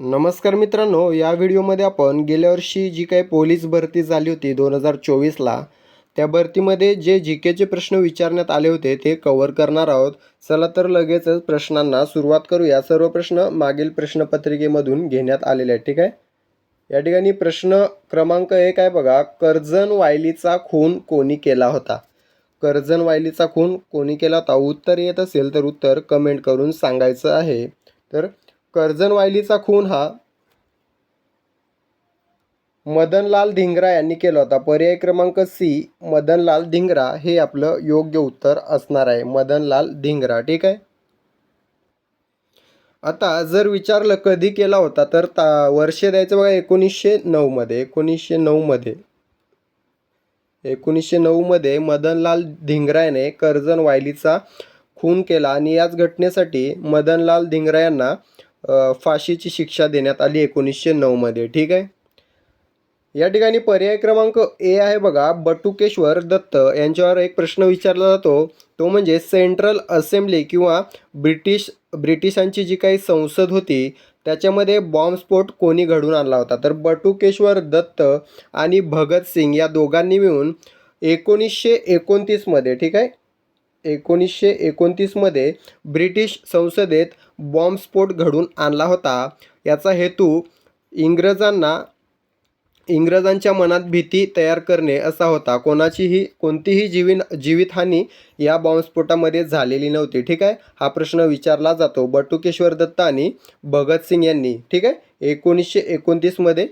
नमस्कार मित्रांनो या व्हिडिओमध्ये आपण गेल्या वर्षी जी काही पोलीस भरती झाली होती दोन हजार चोवीसला त्या भरतीमध्ये जे जी केचे प्रश्न विचारण्यात आले होते ते कवर करणार आहोत. चला तर लगेचच प्रश्नांना सुरुवात करूया. सर्व प्रश्न मागील प्रश्नपत्रिकेमधून घेण्यात आलेले आहेत ठीक आहे? या ठिकाणी प्रश्न क्रमांक एक आहे बघा. कर्जन वायलीचा खून कोणी केला होता? कर्जन वायलीचा खून कोणी केला होता? उत्तर येत असेल तर उत्तर कमेंट करून सांगायचं आहे. तर कर्जन वायलीचा खून हा मदनलाल धिंगरा यांनी केला होता. पर्याय क्रमांक सी मदनलाल धिंगरा हे आपलं योग्य उत्तर असणार आहे. मदनलाल धिंगरा ठीक आहे? आता जर विचारलं कधी केला होता तर ता वर्ष द्यायचं बघा एकोणीसशे नऊमध्ये एकोणीसशे नऊमध्ये एकोणीसशे नऊमध्ये मदनलाल धिंगरायने कर्जन वायलीचा खून केला आणि याच घटनेसाठी मदनलाल धिंगरा यांना फाशीची शिक्षा देण्यात आली एकोणीसशे नऊमध्ये ठीक आहे? या ठिकाणी पर्याय क्रमांक ए आहे बघा बटुकेश्वर दत्त. यांच्यावर एक प्रश्न विचारला जातो. तो म्हणजे सेंट्रल असेंब्ली किंवा ब्रिटिश ब्रिटिशांची जी काही संसद होती त्याच्यामध्ये बॉम्बस्फोट कोणी घडून आणला होता? तर बटुकेश्वर दत्त आणि भगत सिंग या दोघांनी मिळून एकोणीसशे एकोणतीसमध्ये ठीक आहे? एकोणीसशे एकोणतीसमध्ये ब्रिटिश संसदेत बॉम्बस्फोट घडून आणला होता. याचा हेतू इंग्रजांना इंग्रजांच्या मनात भीती तयार करणे असा होता. कोणाचीही कोणतीही जीविन जीवितहानी या बॉम्बस्फोटामध्ये झालेली नव्हती. ठीक आहे? हा प्रश्न विचारला जातो. बटुकेश्वर दत्त आणि भगतसिंग यांनी. ठीक आहे? एकोणीसशे एकोणतीसमध्ये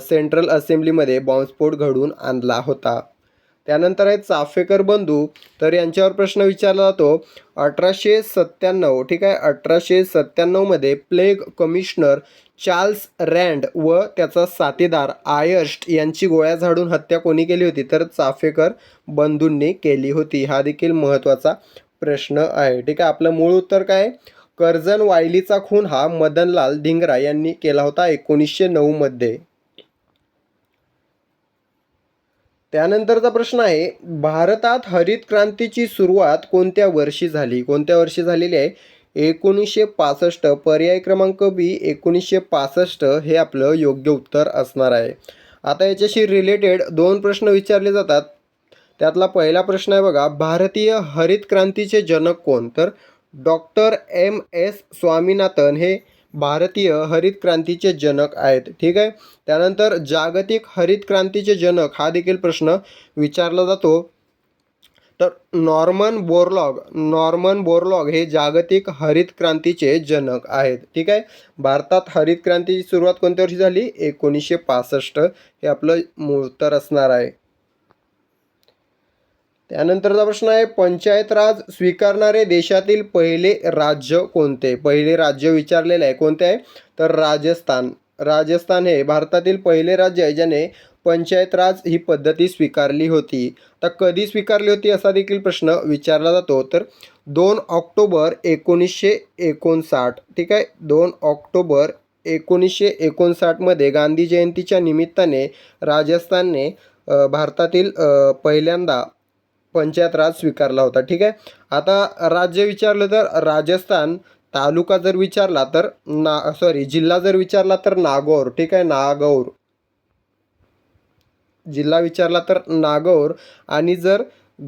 सेंट्रल असेंब्लीमध्ये बॉम्बस्फोट घडून आणला होता. त्यानंतर आहे चाफेकर बंधू. तर यांच्यावर प्रश्न विचारला जातो अठराशे सत्त्याण्णव ठीक आहे? अठराशे सत्त्याण्णवमध्ये प्लेग कमिशनर चार्ल्स रँड व त्याचा साथीदार आयर्स्ट यांची गोळ्या झाडून हत्या कोणी केली होती? तर चाफेकर बंधूंनी केली होती. हा देखील महत्त्वाचा प्रश्न आहे. ठीक आहे? आपलं मूळ उत्तर काय? कर्जन वायलीचा खून हा मदनलाल धिंगरा यांनी केला होता एकोणीसशे नऊमध्ये त्यानंतरचा प्रश्न आहे भारतात हरित क्रांतीची सुरुवात कोणत्या वर्षी झाली? कोणत्या वर्षी झालेली आहे? एकोणीसशे पासष्ट पर्याय क्रमांक बी एकोणीसशे पासष्ट हे आपलं योग्य उत्तर असणार आहे. आता याच्याशी रिलेटेड दोन प्रश्न विचारले जातात. त्यातला पहिला प्रश्न आहे बघा भारतीय हरित क्रांतीचे जनक कोण? तर डॉक्टर एम एस स्वामीनाथन हे भारतीय हरित क्रांतीचे जनक आहेत. ठीक आहे? त्यानंतर जागतिक हरित क्रांतीचे जनक हा देखील प्रश्न विचारला जातो. तर नॉर्मन बोरलॉग नॉर्मन बोरलॉग हे जागतिक हरित क्रांतीचे जनक आहेत. ठीक आहे? भारतात हरित क्रांतीची सुरुवात कोणत्या वर्षी झाली? एकोणीसशे पासष्ट. हे आपलं मूळ उत्तर असणार आहे. त्यानंतरचा प्रश्न आहे पंचायत राज स्वीकारणारे देशातील पहिले राज्य कोणते? पहिले राज्य विचारलेले आहे. कोणते आहे? तर राजस्थान. राजस्थान हे भारतातील पहिले राज्य आहे ज्याने पंचायत राज ही पद्धती स्वीकारली होती. तर कधी स्वीकारली होती असा देखील प्रश्न विचारला जातो. तर दोन ऑक्टोबर एकोणीसशे एकोणसाठ ठीक आहे? दोन ऑक्टोबर एकोणीसशे एकोणसाठमध्ये गांधी जयंतीच्या निमित्ताने राजस्थानने भारतातील पहिल्यांदा पंचायत राज स्वीकारला होता ठीक आहे? आता राज्य विचारलं तर राजस्थान तालुका जर विचारला तर ना सॉरी जिल्हा जर विचारला तर नागौर ठीक आहे? नागौर. जिल्हा विचारला तर नागौर आणि जर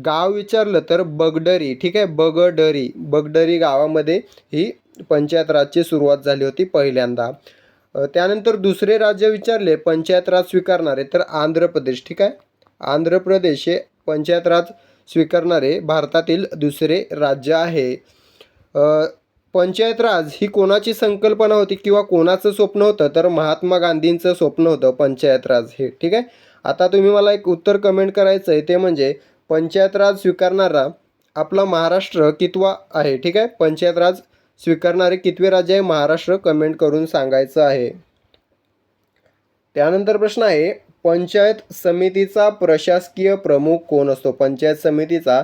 गाव विचारलं तर बगडरी ठीक आहे? बगडरी. बगडरी गावामध्ये ही पंचायत राजची सुरुवात झाली होती पहिल्यांदा. त्यानंतर दुसरे राज्य विचारले पंचायत राज स्वीकारणारे तर आंध्र प्रदेश ठीक आहे? आंध्र प्रदेश हे पंचायत राज स्वीकारणारे भारतातील दुसरे राज्य आहे. पंचायत राज ही कोणाची संकल्पना होती किंवा कोणाचं स्वप्न होतं? तर महात्मा गांधींचं स्वप्न होतं पंचायत राज हे ठीक आहे? आता तुम्ही मला एक उत्तर कमेंट करायचं आहे ते म्हणजे पंचायत राज स्वीकारणारा आपला महाराष्ट्र कितवा आहे ठीक आहे? पंचायत राज स्वीकारणारे कितवे राज्य आहे? महाराष्ट्र कमेंट करून सांगायचं आहे. त्यानंतर प्रश्न आहे पंचायत समितीचा प्रशासकीय प्रमुख कोण असतो? पंचायत समितीचा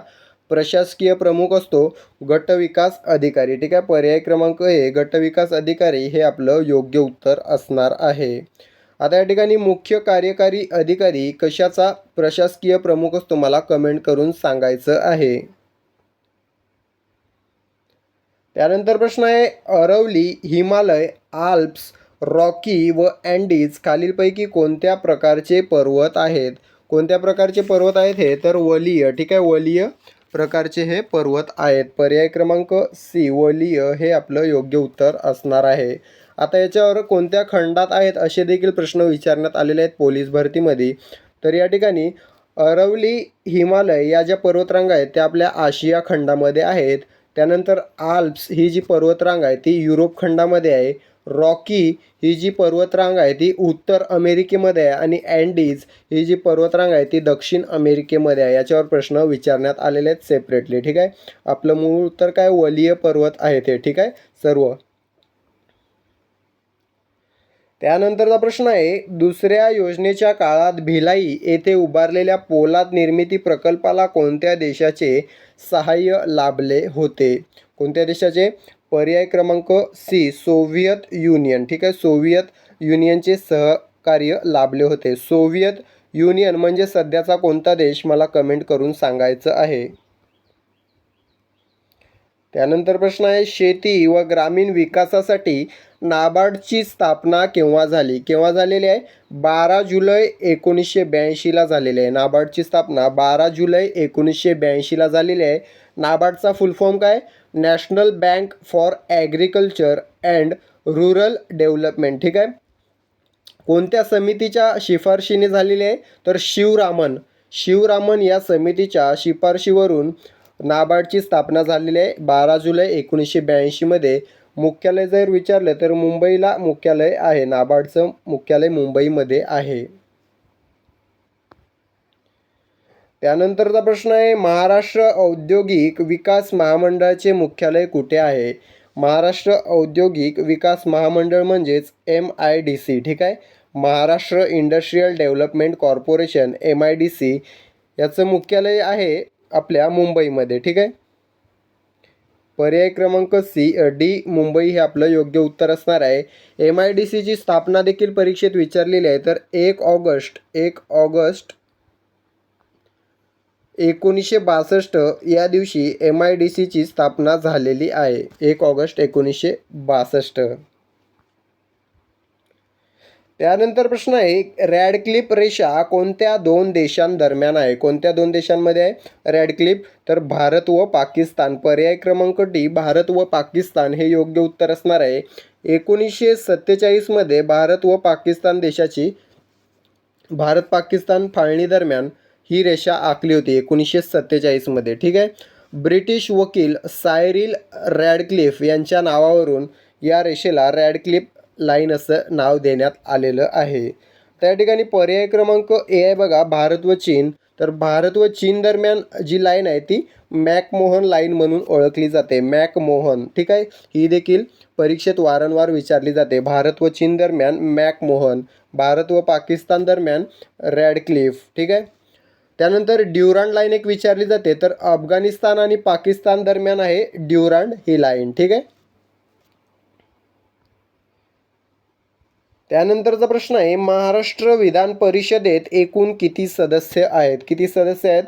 प्रशासकीय प्रमुख असतो गटविकास अधिकारी. ठीक आहे पर्याय क्रमांक हे गटविकास अधिकारी हे आपलं योग्य उत्तर असणार आहे. आता या ठिकाणी मुख्य कार्यकारी अधिकारी कशाचा प्रशासकीय प्रमुख असतो मला कमेंट करून सांगायचं आहे. त्यानंतर प्रश्न आहे अरवली हिमालय आल्प्स रॉकी व अँडीज खालीलपैकी कोणत्या प्रकारचे पर्वत आहेत? कोणत्या प्रकारचे पर्वत आहेत हे? तर वलीय. ठीक आहे वलीय प्रकारचे हे पर्वत आहेत. पर्याय क्रमांक सी वलीय हे आपलं योग्य उत्तर असणार आहे. आता याच्यावर कोणत्या खंडात आहेत असे देखील प्रश्न विचारण्यात आलेले आहेत पोलीस भरतीमध्ये. तर या ठिकाणी अरवली हिमालय या ज्या पर्वतरांगा आहेत त्या आपल्या आशिया खंडामध्ये आहेत. त्यानंतर आल्प्स ही जी पर्वतरांग आहे ती युरोप खंडामध्ये आहे. रॉकी ही जी पर्वतरांग आहे ती उत्तर अमेरिकेमध्ये आहे आणि अँडीज ही जी पर्वतरांग आहे ती दक्षिण अमेरिकेमध्ये आहे. याच्यावर प्रश्न विचारण्यात आलेले आहेत सेपरेटली ठीक आहे? आपलं मूळ उत्तर काय? वलीय पर्वत आहे ते ठीक आहे? सर्व. त्यानंतरचा प्रश्न आहे दुसऱ्या योजनेच्या काळात भिलाई येथे उभारलेल्या पोलाद निर्मिती प्रकल्पाला कोणत्या देशाचे सहाय्य लाभले होते? कोणत्या देशाचे? पर्याय क्रमांक सी सोव्हियत युनियन. ठीक आहे सोव्हियत युनियनचे सहकार्य लाभले होते. सोव्हियत युनियन म्हणजे सध्याचा कोणता देश मला कमेंट करून सांगायचं आहे? त्यानंतर प्रश्न आहे शेती व ग्रामीण विकासासाठी नाबार्डची स्थापना केव्हा झाली? केव्हा झालेली आहे? बारा जुलै एकोणीसशे ब्याऐंशीला झालेली आहे. नाबार्डची स्थापना बारा जुलै एकोणीसशे ब्याऐंशीला झालेली आहे. नाबार्डचा फुल फॉर्म काय? National bank for agriculture and rural development. ठीक आहे? कोणत्या समितीच्या शिफारशीने झालेली आहे? तर शिवरामन. शिवरामन या समितीच्या शिफारशीवरून नाबार्डची स्थापना झालेली आहे. बारा जुलै एकोणीसशे ब्याऐंशीमध्ये मुख्यालय जर विचारलं तर मुंबईला मुख्यालय आहे. नाबार्डचं मुख्यालय मुंबईमध्ये आहे. त्यानंतरचा प्रश्न आहे महाराष्ट्र औद्योगिक विकास महामंडळाचे मुख्यालय कुठे आहे? महाराष्ट्र औद्योगिक विकास महामंडळ म्हणजेच एम आय डी सी ठीक आहे? Maharashtra industrial development corporation M I D C याचं मुख्यालय आहे आपल्या मुंबईमध्ये ठीक आहे? पर्याय क्रमांक सी डी मुंबई हे आपलं योग्य उत्तर असणार आहे. एम आय डी सीची स्थापना देखील परीक्षेत विचारलेली आहे तर एक ऑगस्ट एक ऑगस्ट एकोणीसशे बासष्ट या दिवशी एम आय डी सीची स्थापना झालेली आहे. एक ऑगस्ट एकोणीसशे बासष्ट. त्यानंतर प्रश्न आहे रॅडक्लिप रेषा कोणत्या दोन देशांदरम्यान आहे? कोणत्या दोन देशांमध्ये आहे? रॅडक्लिप तर भारत व पाकिस्तान. पर्याय क्रमांक डी भारत व पाकिस्तान हे योग्य उत्तर असणार आहे. एकोणीसशे सत्तेचाळीसमध्ये भारत व पाकिस्तान देशाची भारत पाकिस्तान फाळणी दरम्यान ही रेषा आखली होती एकोणीसशे सत्तेचाळीसमध्ये ठीक आहे? ब्रिटिश वकील सायरिल रॅडक्लिफ यांच्या नावावरून या रेषेला रॅडक्लिफ लाईन असं नाव देण्यात आलेलं आहे. त्या ठिकाणी पर्याय क्रमांक ए आहे बघा भारत व चीन. तर भारत व चीन दरम्यान जी लाईन आहे ती मॅकमोहन लाईन म्हणून ओळखली जाते. मॅकमोहन ठीक आहे? ही देखील परीक्षेत वारंवार विचारली जाते. भारत व चीन दरम्यान मॅकमोहन भारत व पाकिस्तान दरम्यान रॅडक्लिफ ठीक आहे? त्यानंतर ड्युरांड लाईन एक विचारली जाते तर अफगाणिस्तान आणि पाकिस्तान दरम्यान आहे ड्युरांड ही लाईन ठीक आहे? त्यानंतरचा प्रश्न आहे महाराष्ट्र विधान परिषदेत एकूण किती सदस्य आहेत? किती सदस्य आहेत?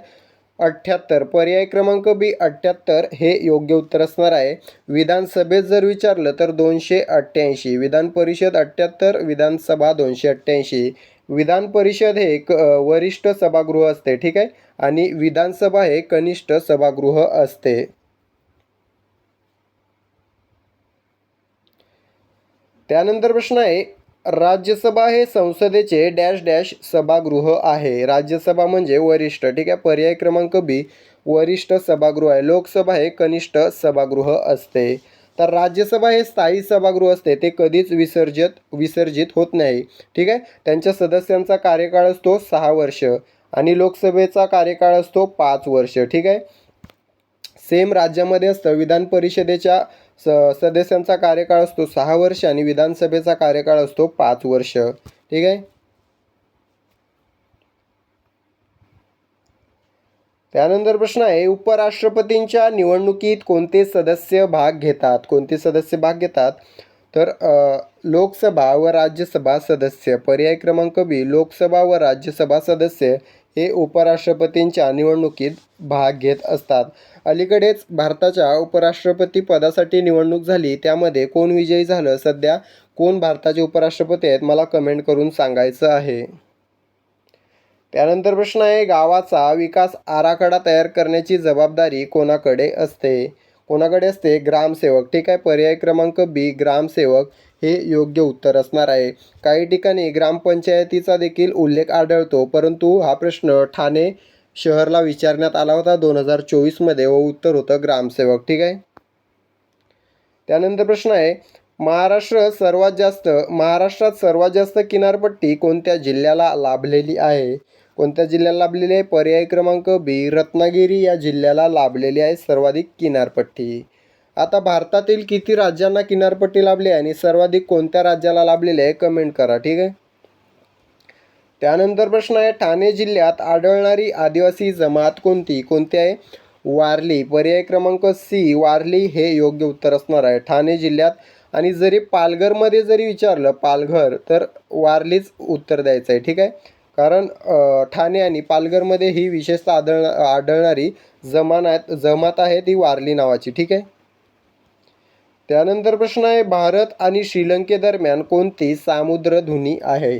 अठ्ठ्याहत्तर. पर्याय क्रमांक बी अठ्ठ्याहत्तर हे योग्य उत्तर असणार आहे. विधानसभेत जर विचारलं तर दोनशे अठ्ठ्याऐंशी विधान परिषद अठ्ठ्याहत्तर विधानसभा दोनशे अठ्ठ्याऐंशी. विधान परिषद हे क वरिष्ठ सभागृह असते ठीक आहे? आणि विधानसभा हे कनिष्ठ सभागृह असते. त्यानंतर प्रश्न आहे राज्यसभा हे संसदेचे डॅश डॅश सभागृह आहे. राज्यसभा म्हणजे वरिष्ठ ठीक आहे? पर्याय क्रमांक बी वरिष्ठ सभागृह आहे. लोकसभा हे कनिष्ठ सभागृह असते. तर राज्यसभा हे स्थायी सभागृह असते. ते कधीच विसर्जित विसर्जित होत नाही. ठीक आहे? त्यांच्या सदस्यांचा कार्यकाळ असतो सहा वर्ष आणि लोकसभेचा कार्यकाळ असतो पाच वर्ष. ठीक आहे? सेम राज्यामध्ये असतं. विधान परिषदेच्या स सदस्यांचा कार्यकाळ असतो सहा वर्ष आणि विधानसभेचा कार्यकाळ असतो पाच वर्ष. ठीक आहे? त्यानंतर प्रश्न आहे उपराष्ट्रपतींच्या निवडणुकीत कोणते सदस्य भाग घेतात? कोणते सदस्य भाग घेतात? तर लोकसभा व राज्यसभा सदस्य. पर्याय क्रमांक बी लोकसभा व राज्यसभा सदस्य हे उपराष्ट्रपतींच्या निवडणुकीत भाग घेत असतात. अलीकडेच भारताच्या उपराष्ट्रपती पदासाठी निवडणूक झाली. त्यामध्ये कोण विजयी झालं? सध्या कोण भारताचे उपराष्ट्रपती आहेत? मला कमेंट करून सांगायचं आहे. त्यानंतर प्रश्न आहे गावाचा विकास आराखडा तयार करण्याची जबाबदारी कोणाकडे असते? कोणाकडे असते? ग्रामसेवक. ठीक आहे पर्याय क्रमांक बी ग्रामसेवक हे योग्य उत्तर असणार आहे. काही ठिकाणी ग्रामपंचायतीचा देखील उल्लेख आढळतो परंतु हा प्रश्न ठाणे शहरला विचारण्यात आला होता. दोन हजार चोवीसमध्ये व उत्तर होतं ग्रामसेवक. ठीक आहे? त्यानंतर प्रश्न आहे महाराष्ट्र सर्वात जास्त महाराष्ट्रात सर्वात जास्त किनारपट्टी कोणत्या जिल्ह्याला लाभलेली आहे? कोणत्या जिल्ह्याला लाभलेली आहे? पर्याय क्रमांक बी रत्नागिरी या जिल्ह्याला लाभलेली आहे सर्वाधिक किनारपट्टी. आता भारतातील किती राज्यांना किनारपट्टी लाभली आहे आणि सर्वाधिक कोणत्या राज्याला लाभलेली आहे? कमेंट करा ठीक आहे? त्यानंतर प्रश्न आहे ठाणे जिल्ह्यात आढळणारी आदिवासी जमात कोणती? कोणती आहे? वारली. पर्याय क्रमांक सी वारली हे योग्य उत्तर असणार आहे. ठाणे जिल्ह्यात आणि जरी पालघरमध्ये जरी विचारलं पालघर तर वारलीच उत्तर द्यायचं आहे ठीक आहे? कारण ठाणे आणि पालघरमध्ये ही विशेषतः आढळ आढळणारी जमानात जमात आहे ती वारली नावाची ठीक आहे? त्यानंतर प्रश्न आहे भारत आणि श्रीलंकेदरम्यान कोणती सामुद्रधुनी आहे?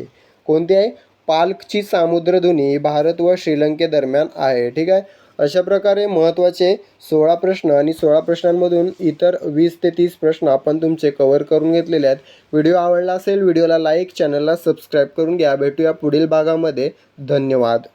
कोणती आहे? पालकची सामुद्रधुनी ही भारत व श्रीलंकेदरम्यान आहे ठीक आहे? अशा प्रकारे महत्त्वाचे सोळा प्रश्न आणि सोळा प्रश्नांमधून इतर वीस ते तीस प्रश्न आपण तुमचे कवर करून घेतलेले आहेत. व्हिडिओ आवडला असेल व्हिडिओला लाईक चॅनलला सबस्क्राईब करून घ्या. भेटूया पुढील भागामध्ये. धन्यवाद.